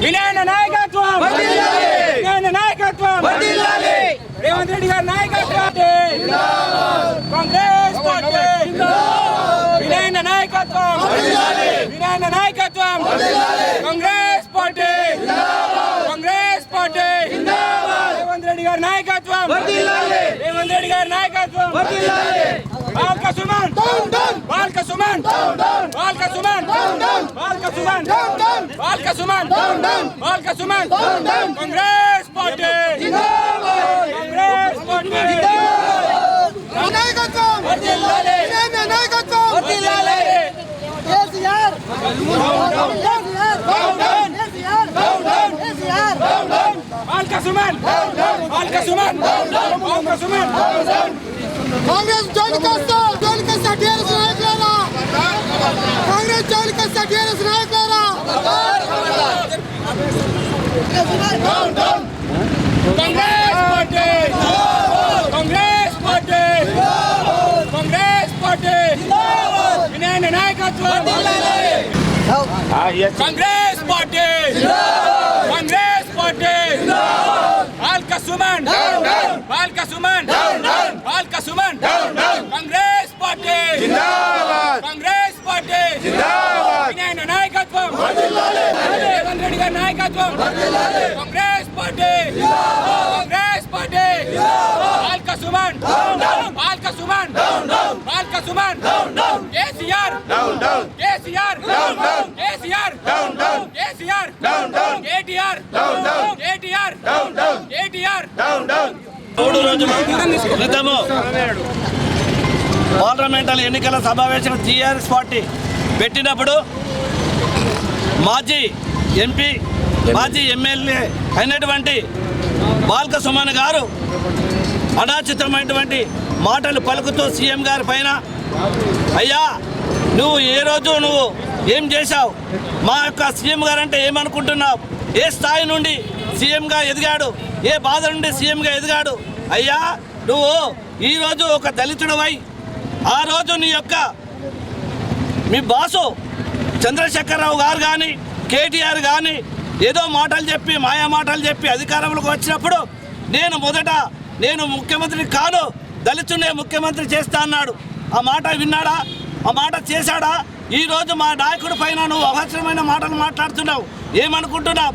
వినయన నాయకత్వం వినయన నాయకత్వం రేవంత్ రెడ్డి గారి నాయకత్వం కాంగ్రెస్ పార్టీ వినయన నాయకత్వం వినయన నాయకత్వం Congress party Congress party Revanth Reddy గారి నాయకత్వం రేవంత్ రెడ్డి గారి నాయకత్వం Balka Suman Balka Suman Balka Suman Balka Suman Balka Suman Balka Suman Congress party Congress party నాయకత్వం వర్ధిల్లాలి. నాయకత్వం వర్ధిల్లాలి. కేసీఆర్ బాల్క సుమన్ బాల్క సుమన్ బాల్క సుమన్ కాంగ్రెస్ జోలికొస్తా జోలికొస్తా టీఆర్ఎస్ నాయకులారా కాంగ్రెస్ జోలికొస్తా టీఆర్ఎస్ నాయకులారా Congress party Congress party Congress party వినయన నాయకత్వం Congress party Congress party Balka Suman. Balka Suman. Balka Suman. Congress party. Congress party. వినయన నాయకత్వం. రేవంత్ రెడ్డి గారి నాయకత్వం. Congress party. Congress party. Balka Suman. Balka Suman. Balka Suman. KCR. KCR. KCR KTR KTR KTR మూడు రోజుల క్రితము పార్లమెంటల్ ఎన్నికల సమావేశం TRS party పెట్టినప్పుడు మాజీ ఎంపీ మాజీ ఎమ్మెల్యే అయినటువంటి బాల్క సుమన్ గారు అనాచితమైనటువంటి మాటలు పలుకుతూ సీఎం గారి పైన అయ్యా నువ్వు ఏ రోజు నువ్వు ఏం చేశావు? మా యొక్క సీఎం గారు అంటే ఏమనుకుంటున్నావు? ఏ స్థాయి నుండి సీఎంగా ఎదిగాడు? ఏ బాధ నుండి సీఎంగా ఎదిగాడు? అయ్యా నువ్వు ఈరోజు ఒక దళితుడవై ఆ రోజు నీ యొక్క మీ బాసు చంద్రశేఖరరావు గారు కానీ కేటీఆర్ కానీ ఏదో మాటలు చెప్పి మాయా మాటలు చెప్పి అధికారంలోకి వచ్చినప్పుడు నేను మొదట నేను ముఖ్యమంత్రి కాను దళితుడే ముఖ్యమంత్రి చేస్తా అన్నాడు. ఆ మాట విన్నాడా? ఆ మాట చేశాడా? ఈ రోజు మా నాయకుడి పైన నువ్వు అవసరమైన మాటలు మాట్లాడుతున్నావు ఏమనుకుంటున్నావు?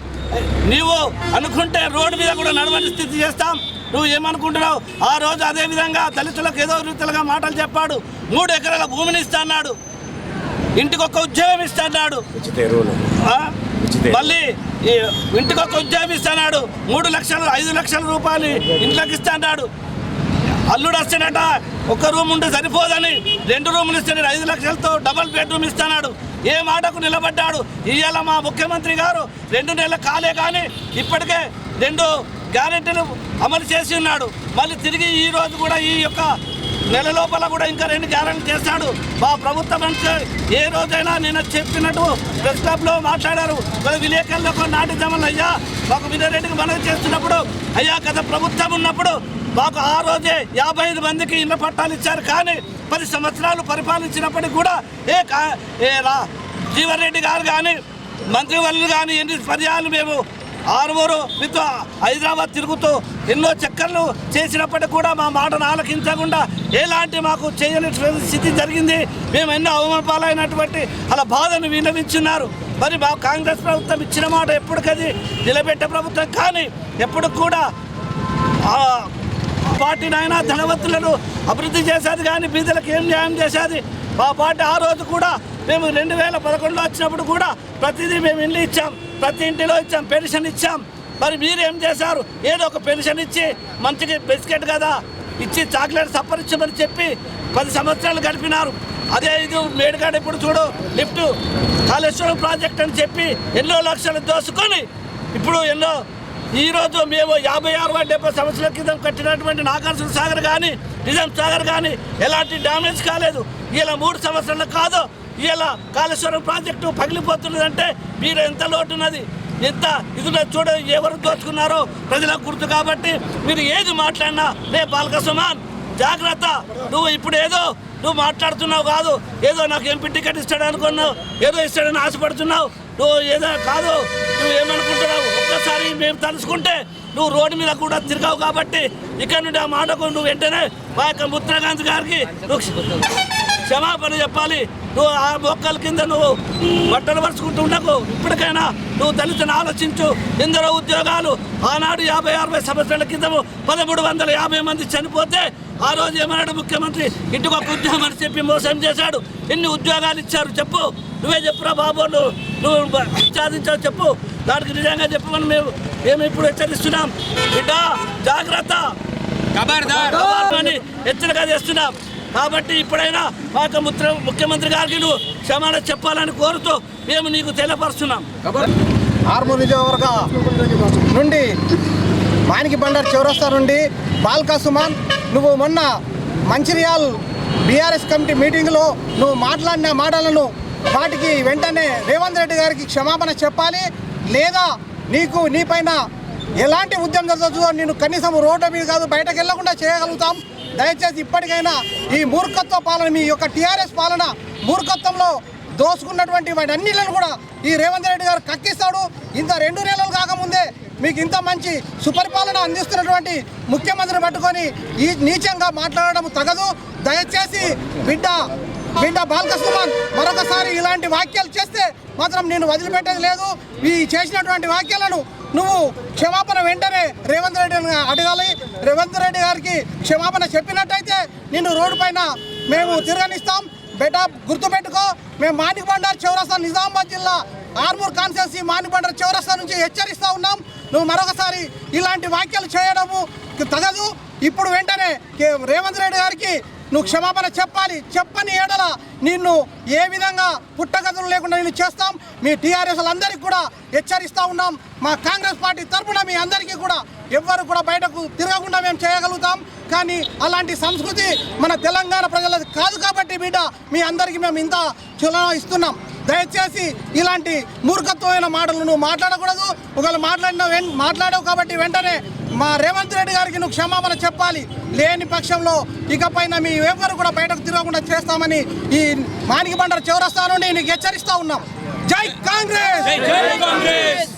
నీవు అనుకుంటే రోడ్డు మీద కూడా నడవని స్థితి చేస్తాం. నువ్వు ఏమనుకుంటున్నావు? ఆ రోజు అదే విధంగా దళితులకు ఏదో రీతిలుగా మాటలు చెప్పాడు. మూడు ఎకరాల భూమిని ఇస్తా అన్నాడు. ఇంటికి ఒక ఉద్యోగం ఇస్తాడు మళ్ళీ ఈ ఇంటికి ఒక ఉద్యోగం ఇస్తాడు మూడు లక్షలు ఐదు లక్షల రూపాయలు ఇంట్లోకి ఇస్తాడు అల్లుడు వస్తాడట ఒక రూమ్ ఉంటే సరిపోదని రెండు రూములు ఇస్తాడు ఐదు లక్షలతో డబల్ బెడ్రూమ్ ఇస్తున్నాడు ఏ మాటకు నిలబడ్డాడు? ఇవాళ మా ముఖ్యమంత్రి గారు రెండు నెలలు కాలే కానీ ఇప్పటికే రెండు గ్యారెంటీలు అమలు చేసి ఉన్నాడు. మళ్ళీ తిరిగి ఈ రోజు కూడా ఈ యొక్క నెల లోపల కూడా ఇంకా రెండు గ్యారెంటీ చేస్తాడు మా ప్రభుత్వం అంటే ఏ రోజైనా నేను చెప్పినట్టు ప్రెస్ క్లబ్లో మాట్లాడారు. మరి విలేకరులకు నాటి జమలు అయ్యా మాకు విజయరెడ్డికి మనవి చేస్తున్నప్పుడు అయ్యా గత ప్రభుత్వం ఉన్నప్పుడు మాకు ఆ రోజే యాభై ఐదు మందికి ఇళ్ళ పట్టాలు ఇచ్చారు. కానీ పది సంవత్సరాలు పరిపాలించినప్పటికీ కూడా ఏ కా ఏ రా జీవన్ రెడ్డి గారు కానీ మంత్రివర్యులు కానీ ఎన్ని పర్యాలు మేము ఆరుగురు మీతో హైదరాబాద్ తిరుగుతూ ఎన్నో చక్కర్లు చేసినప్పటికీ కూడా మా మాటను ఆలకించకుండా ఎలాంటి మాకు చేయని స్థితి జరిగింది. మేము ఎన్నో అవమాన పాలైనటువంటి అలా బాధను విన్నవించున్నారు. మరి మా కాంగ్రెస్ ప్రభుత్వం ఇచ్చిన మాట ఎప్పటికది నిలబెట్టే ప్రభుత్వం కానీ ఎప్పుడు కూడా పార్టీ పార్టీనైనా ధనవంతులను అభివృద్ధి చేసేది కానీ బీదలకు ఏం న్యాయం చేసేది మా పార్టీ ఆ రోజు కూడా మేము రెండు వేల పదకొండులో వచ్చినప్పుడు కూడా ప్రతిదీ మేము ఇల్లు ఇచ్చాం ప్రతి ఇంటిలో ఇచ్చాం పెన్షన్ ఇచ్చాం. మరి మీరు ఏం చేశారు? ఏదో ఒక పెన్షన్ ఇచ్చి మంచిగా బిస్కెట్ కదా ఇచ్చి చాక్లెట్ సప్పరించమని చెప్పి పది సంవత్సరాలు గడిపినారు. అదే ఇది మేడికాడ ఇప్పుడు చూడు లిఫ్ట్ కాళేశ్వరం ప్రాజెక్ట్ అని చెప్పి ఎన్నో లక్షలు దోసుకొని ఇప్పుడు ఎన్నో ఈ రోజు మేము యాభై ఆరు డెబ్బై సంవత్సరాల క్రితం కట్టినటువంటి నాగార్జున సాగర్ కానీ నిజాం సాగర్ కానీ ఎలాంటి డ్యామేజ్ కాలేదు. ఇలా మూడు సంవత్సరాలు కాదు ఇలా కాళేశ్వరం ప్రాజెక్టు పగిలిపోతున్నదంటే మీరు ఎంత లోటున్నది? ఎంత ఇది చూడ ఎవరు దోచుకున్నారో ప్రజలకు గుర్తు కాబట్టి మీరు ఏది మాట్లాడినా రే బాలక సుమాన్. జాగ్రత్త. నువ్వు ఇప్పుడు ఏదో నువ్వు మాట్లాడుతున్నావు కాదు. ఏదో నాకు ఎంపీ టికెట్ ఇస్తాడు అనుకున్నావు. ఏదో ఇస్తాడని ఆశపడుతున్నావు. నువ్వు ఏదో కాదు. నువ్వు ఏమనుకుంటున్నావు? ఒక్కసారి మేము తలుసుకుంటే నువ్వు రోడ్డు మీద కూడా తిరగావు కాబట్టి ఇక్కడ నుండి ఆ మాటకు నువ్వు వెంటనే మా యొక్క ముత్రకాంత్ గారికి నువ్వు క్షమాపణ చెప్పాలి. నువ్వు ఆ మొక్కల కింద నువ్వు బట్టలు పరుచుకుంటూ ఉండకు. ఇప్పటికైనా నువ్వు దళితుని ఆలోచించు. ఎందరో ఉద్యోగాలు. ఆనాడు యాభై అరవై సంవత్సరాల క్రితము పదమూడు వందల యాభై మంది చనిపోతే ఆ రోజు ఏమన్నాడు ముఖ్యమంత్రి? ఇంటికి ఒక ఉద్యోగం అని చెప్పి మోసం చేశాడు. ఎన్ని ఉద్యోగాలు ఇచ్చారు చెప్పు. నువ్వే చెప్పురా బాబు నువ్వు నువ్వు సాధించావు చెప్పు. దానికి నిజంగా చెప్పమని మేము మేము ఇప్పుడు హెచ్చరిస్తున్నాం. బిడ్డ జాగ్రత్త. అని హెచ్చరిక చేస్తున్నాం. కాబట్టి ఇప్పుడైనా మా యొక్క ముత్ర ముఖ్యమంత్రి గారికి నువ్వు క్షమాన చెప్పాలని కోరుతూ మేము నీకు తెలియపరుస్తున్నాం. ఆర్మూర్ నియోజకవర్గ నుండి మానికి బండర్ చౌరస్తా నుండి బాల్కా సుమాన్ నువ్వు మొన్న మంచిర్యాల్ బీఆర్ఎస్ కమిటీ మీటింగ్లో నువ్వు మాట్లాడిన మాటలను వాటికి వెంటనే రేవంత్ రెడ్డి గారికి క్షమాపణ చెప్పాలి. లేదా నీకు నీపైన ఎలాంటి ఉద్యమం జరుగుతుందో నేను కనీసం రోడ్డు మీద కాదు బయటకు వెళ్ళకుండా చేయగలుగుతాం. దయచేసి ఇప్పటికైనా ఈ మూర్ఖత్వ పాలన మీ యొక్క టీఆర్ఎస్ పాలన మూర్ఖత్వంలో దోసుకున్నటువంటి వాటి అన్నిలను కూడా ఈ రేవంత్ రెడ్డి గారు కక్కిస్తాడు. ఇంత రెండు నెలలు కాకముందే మీకు ఇంత మంచి సుపరిపాలన అందిస్తున్నటువంటి ముఖ్యమంత్రిని పట్టుకొని ఈ నీచంగా మాట్లాడడం తగదు. దయచేసి బిడ్డ బిడ్డ బాలకృష్ణ మరొకసారి ఇలాంటి వాక్యాలు చేస్తే మాత్రం నేను వదిలిపెట్టేది లేదు. ఈ చేసినటువంటి వాక్యాలను నువ్వు క్షమాపణ వెంటనే రేవంత్ రెడ్డిని అడగాలి. రేవంత్ రెడ్డి గారికి క్షమాపణ చెప్పినట్టయితే నిన్ను రోడ్డు పైన మేము తిరగనిస్తాం. బేటా గుర్తుపెట్టుకో మేము మాణిక్ చౌరస్తా నిజామాబాద్ జిల్లా ఆర్మూర్ కాన్స్టెన్సీ మాణిక్ చౌరస్తా నుంచి హెచ్చరిస్తూ ఉన్నాం. నువ్వు మరొకసారి ఇలాంటి వ్యాఖ్యలు చేయడము తగదు. ఇప్పుడు వెంటనే రేవంత్ రెడ్డి గారికి నువ్వు క్షమాపణ చెప్పాలి. చెప్పని ఏడల నిన్ను ఏ విధంగా పుట్టగతులు లేకుండా నేను చేస్తాం మీ టీఆర్ఎస్ అందరికీ కూడా హెచ్చరిస్తూ ఉన్నాం. మా కాంగ్రెస్ పార్టీ తరఫున మీ అందరికీ కూడా ఎవ్వరు కూడా బయటకు తిరగకుండా మేము చేయగలుగుతాం. కానీ అలాంటి సంస్కృతి మన తెలంగాణ ప్రజలది కాదు కాబట్టి బిడ్డ మీ అందరికీ మేము ఇంత చులన ఇస్తున్నాం. దయచేసి ఇలాంటి మూర్ఖత్వమైన మాటలు నువ్వు మాట్లాడకూడదు. ఒకవేళ మాట్లాడిన వెన్ మాట్లాడావు కాబట్టి వెంటనే మా రేవంత్ రెడ్డి గారికి నువ్వు క్షమాపణ చెప్పాలి. లేని పక్షంలో ఇకపైన మీ ఎవరు కూడా బయటకు తిరగకుండా చేస్తామని ఈ మానికి బండర చౌరస్తా నుండి నీకు హెచ్చరిస్తా ఉన్నాం. జై కాంగ్రెస్! జై కాంగ్రెస్!